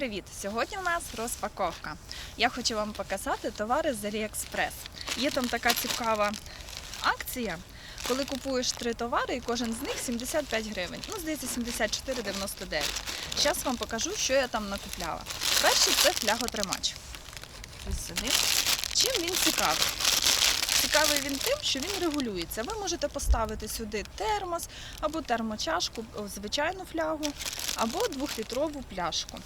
привіт! Сьогодні у нас розпаковка. Я хочу вам показати товари з AliExpress. Є там така цікава акція, коли купуєш три товари і кожен з них 75 гривень. Ну, здається, 74,99. Зараз вам покажу, що я там накупляла. Перший це фляготримач. Чим він цікавий? Цікавий він тим, що він регулюється. Ви можете поставити сюди термос або термочашку, звичайну флягу, або двохлітрову пляшку.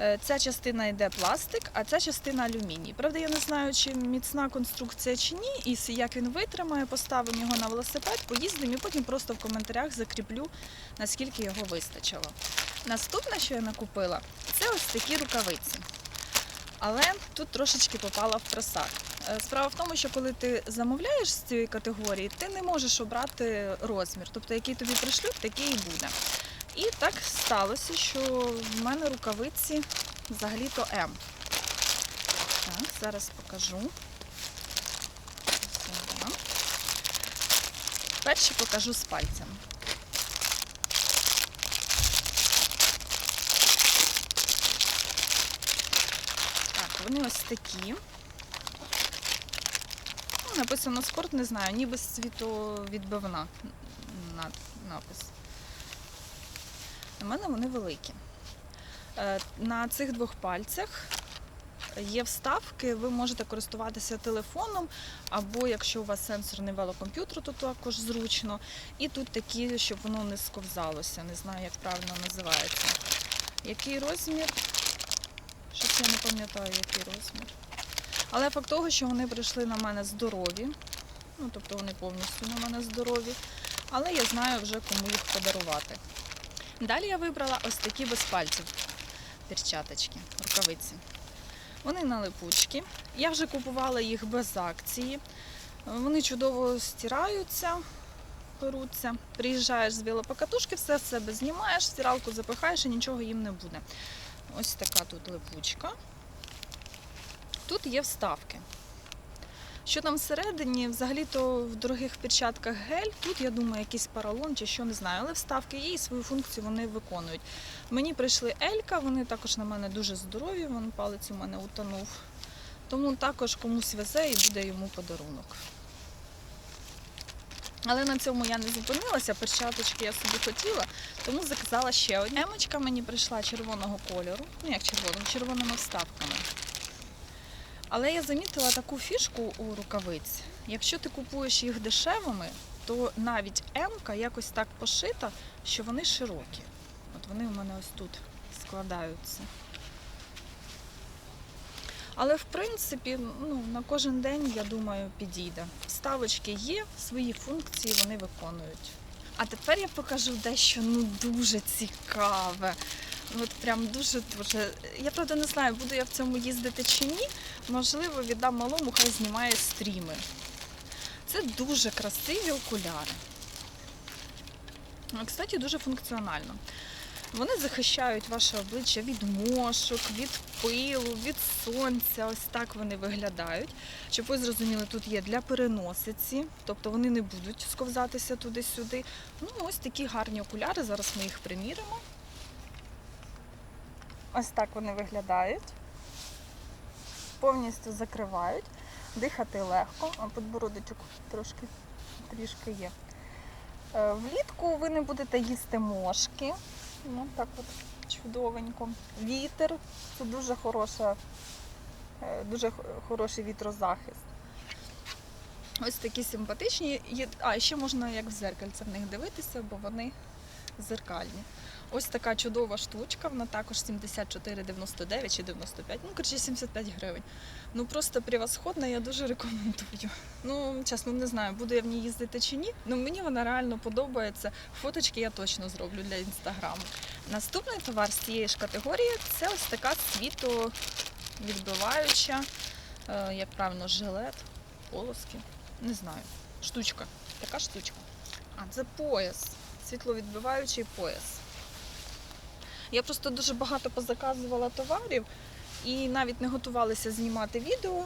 Е, Ця частина йде пластик, а ця частина алюміній. Правда, я не знаю, чи міцна конструкція чи ні, і як він витримає, поставимо його на велосипед, поїздимо і потім просто в коментарях закріплю, наскільки його вистачило. Наступне, що я накупила, це ось такі рукавиці. Але тут трошечки попала в просак. Е, Справа в тому, що коли ти замовляєш з цієї категорії, ти не можеш обрати розмір. Тобто, який тобі пришлють, такий і буде. І так сталося, що в мене рукавиці взагалі-то М. Так, зараз покажу. Перші покажу з пальцями. Так, вони ось такі. Ну, написано скорт, не знаю, ніби світовідбивна У мене вони великі. Е, На цих двох пальцях є вставки, ви можете користуватися телефоном, або якщо у вас сенсорний велокомп'ютер, то також зручно. І тут такі, щоб воно не сковзалося. Не знаю, як правильно називається. Який розмір? Щось я не пам'ятаю, який розмір. Але факт того, що вони прийшли на мене здорові, ну тобто вони повністю на мене здорові, але я знаю вже кому їх подарувати. Далі я вибрала ось такі без пальців перчаточки, рукавиці. Вони на липучки. Я вже купувала їх без акції. Вони чудово стираються, беруться. Приїжджаєш з велопокатушки, все себе знімаєш, стиралку запихаєш і нічого їм не буде. Ось така тут липучка. Тут є вставки. Що там всередині, взагалі-то в дорогих перчатках гель, тут, я думаю, якийсь поролон чи що не знаю, але вставки є і свою функцію вони виконують. Мені прийшли Елька, вони також на мене дуже здорові, вон палець у мене утонув. Тому також комусь везе і буде йому подарунок. Але на цьому я не зупинилася, перчаточки я собі хотіла, тому заказала ще одні. Емочка мені прийшла червоного кольору, ну як червоного, червоними вставками. Але я замітила таку фішку у рукавиць. Якщо ти купуєш їх дешевими, то навіть М-ка якось так пошита, що вони широкі. От вони у мене ось тут складаються. Але в принципі, ну, на кожен день, я думаю, підійде. Вставочки є, свої функції вони виконують. А тепер я покажу дещо ну дуже цікаве. Ну, От прям дуже дуже. Я правда не знаю, буду я в цьому їздити чи ні. Можливо, віддам малому, хай знімає стріми. Це дуже красиві окуляри. Ну, Кстати, дуже функціонально. Вони захищають ваше обличчя від мошок, від пилу, від сонця. Ось так вони виглядають. Щоб ви зрозуміли, тут є для переносиці, тобто вони не будуть сковзатися туди-сюди. Ну, ось такі гарні окуляри. Зараз ми їх приміримо. Ось так вони виглядають. Повністю закривають. Дихати легко, а подбородочок трошки трішки є. Е, Влітку ви не будете їсти мошки. Ну, так от чудовенько. Вітер це дуже хороша, е, дуже хороший вітрозахист. Ось такі симпатичні. А, ще можна як в зеркальце в них дивитися, бо вони зеркальні. Ось така чудова штучка, вона також 74,99 чи 95, ну, коротше, 75 гривень. Ну просто превосходна, я дуже рекомендую. Ну, чесно, не знаю, буду я в ній їздити чи ні. Ну мені вона реально подобається. Фоточки я точно зроблю для інстаграму. Наступний товар з цієї ж категорії це ось така світовідбиваюча, е, як правильно, жилет, полоски. Не знаю. Штучка. Така штучка. А, це пояс. Світловідбиваючий пояс. Я просто дуже багато позаказувала товарів і навіть не готувалася знімати відео.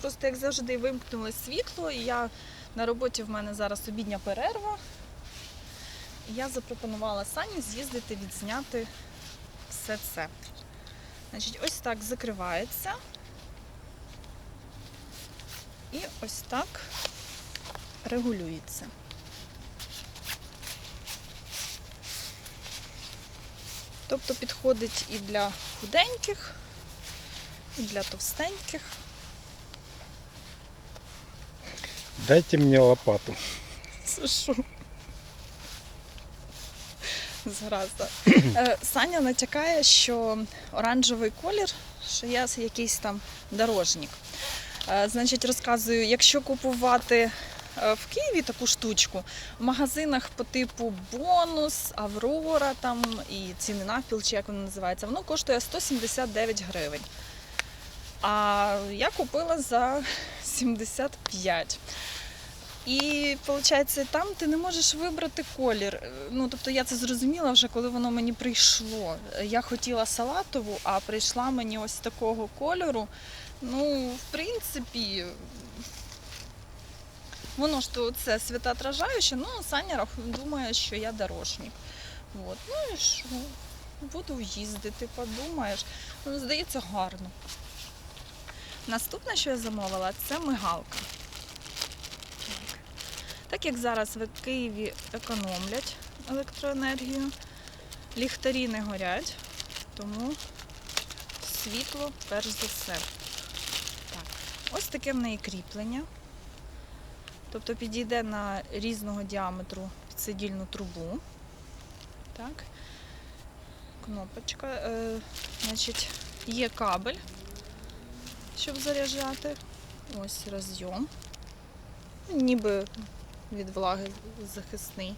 Просто як завжди вимкнули світло, і я на роботі в мене зараз обідня перерва. І я запропонувала Сані з'їздити відзняти все це. Значить, ось так закривається. І ось так регулюється. Тобто підходить і для худеньких, і для товстеньких. Дайте мне лопату. Це що? Зразу. Е, Саня натякає, що оранжевий колір, що є якийсь там дорожник. Е, Значить, розказую, якщо купувати в Києві таку штучку, в магазинах по типу бонус, Аврора там і ціни навпіл, чи як воно називається, воно коштує 179 гривень. А я купила за 75. І виходить, там ти не можеш вибрати колір. Е, Ну, тобто я це зрозуміла вже, коли воно мені прийшло. Е, Я хотіла салатову, а прийшла мені ось такого кольору. Ну, в принципі, воно ж то це світоотражаюче, ну, Саня думає, що я дорожник. От. Ну і що? Буду їздити, подумаєш. Ну, здається, гарно. Наступне, що я замовила, це мигалка. Так як зараз в Києві економлять електроенергію, ліхтарі не горять, тому світло перш за все. Так. Ось таке в неї кріплення. Тобто підійде на різного діаметру підсидільну трубу. Так. Кнопочка. Е, значить, є кабель, щоб заряджати. Ось розйом. Ніби від влаги захисний.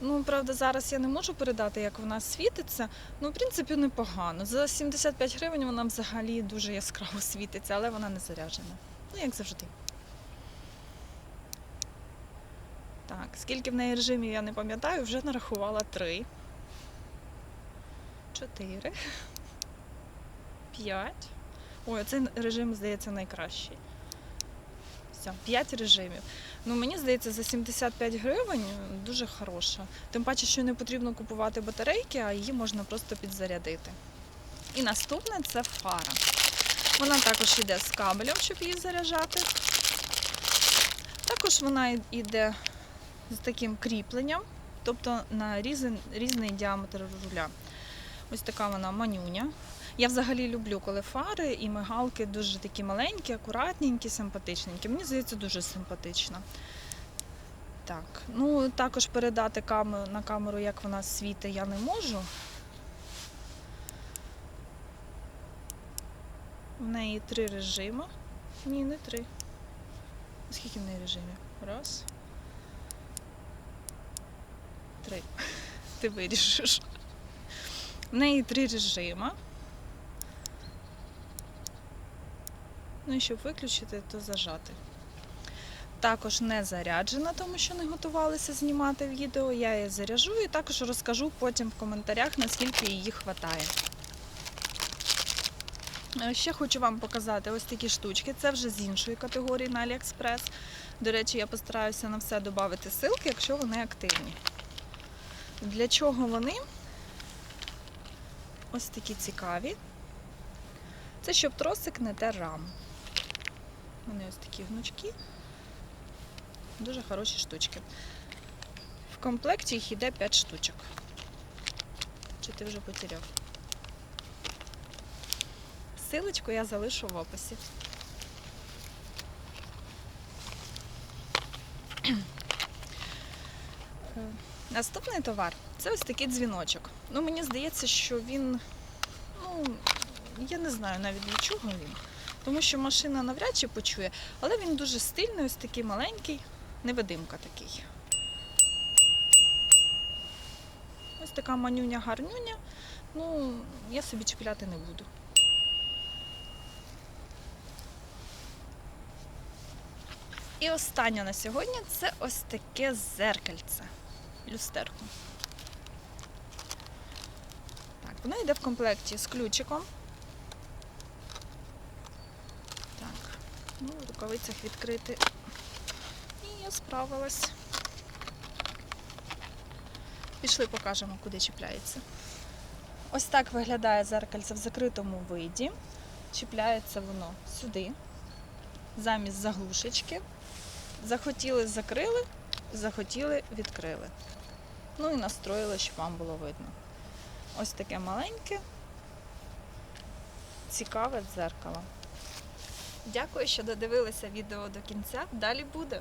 Ну, правда, зараз я не можу передати, як вона світиться. Ну, в принципі, непогано. За 75 гривень вона взагалі дуже яскраво світиться, але вона не заряджена. Ну, як завжди. Так, скільки в неї режимів, я не пам'ятаю, вже нарахувала три. Чотири. П'ять. Ой, цей режим, здається, найкращий. Все, 5 режимів. Ну, мені здається, за 75 гривень дуже хороша. Тим паче, що не потрібно купувати батарейки, а її можна просто підзарядити. І наступне це фара. Вона також йде з кабелем, щоб її заряджати. Також вона йде з таким кріпленням, тобто на різний, різний діаметр руля. Ось така вона манюня. Я взагалі люблю, коли фари і мигалки дуже такі маленькі, акуратненькі, симпатичненькі. Мені здається, дуже симпатично. Так, ну також передати камеру, на камеру, як вона світить, я не можу. В неї три режими. Ні, не три. Скільки в неї режимів? Раз. Три. Ти вирішиш. В неї три режими. Ну і щоб виключити, то зажати. Також не заряджена, тому що не готувалися знімати відео. Я її заряжу і також розкажу потім в коментарях, наскільки її вистачає. Е, Ще хочу вам показати ось такі штучки. Це вже з іншої категорії на AliExpress. До речі, я постараюся на все додати ссылки, якщо вони активні. Для чого вони? Ось такі цікаві. Це щоб тросик не тер раму. Вони ось такі гнучки. Дуже хороші штучки. В комплекті їх йде 5 штучок. Чи ти вже потеряв? Силочку я залишу в описі. Наступний товар це ось такий дзвіночок. Ну, мені здається, що він, ну, я не знаю навіть для чого він. Тому що машина навряд чи почує, але він дуже стильний, ось такий маленький, невидимка такий. Ось така манюня-гарнюня. Ну, я собі чіпляти не буду. І останнє на сьогодні це ось таке зеркальце. Люстерко. Так, воно йде в комплекті з ключиком. Так, ну, в рукавицях відкрити. І я справилась. Пішли, покажемо, куди чіпляється. Ось так виглядає зеркальце в закритому виді. Чіпляється воно сюди, замість заглушечки. Захотіли закрили, захотіли відкрили. Ну і настроїли, щоб вам було видно. Ось таке маленьке, цікаве дзеркало. Дякую, що додивилися відео до кінця. Далі буде.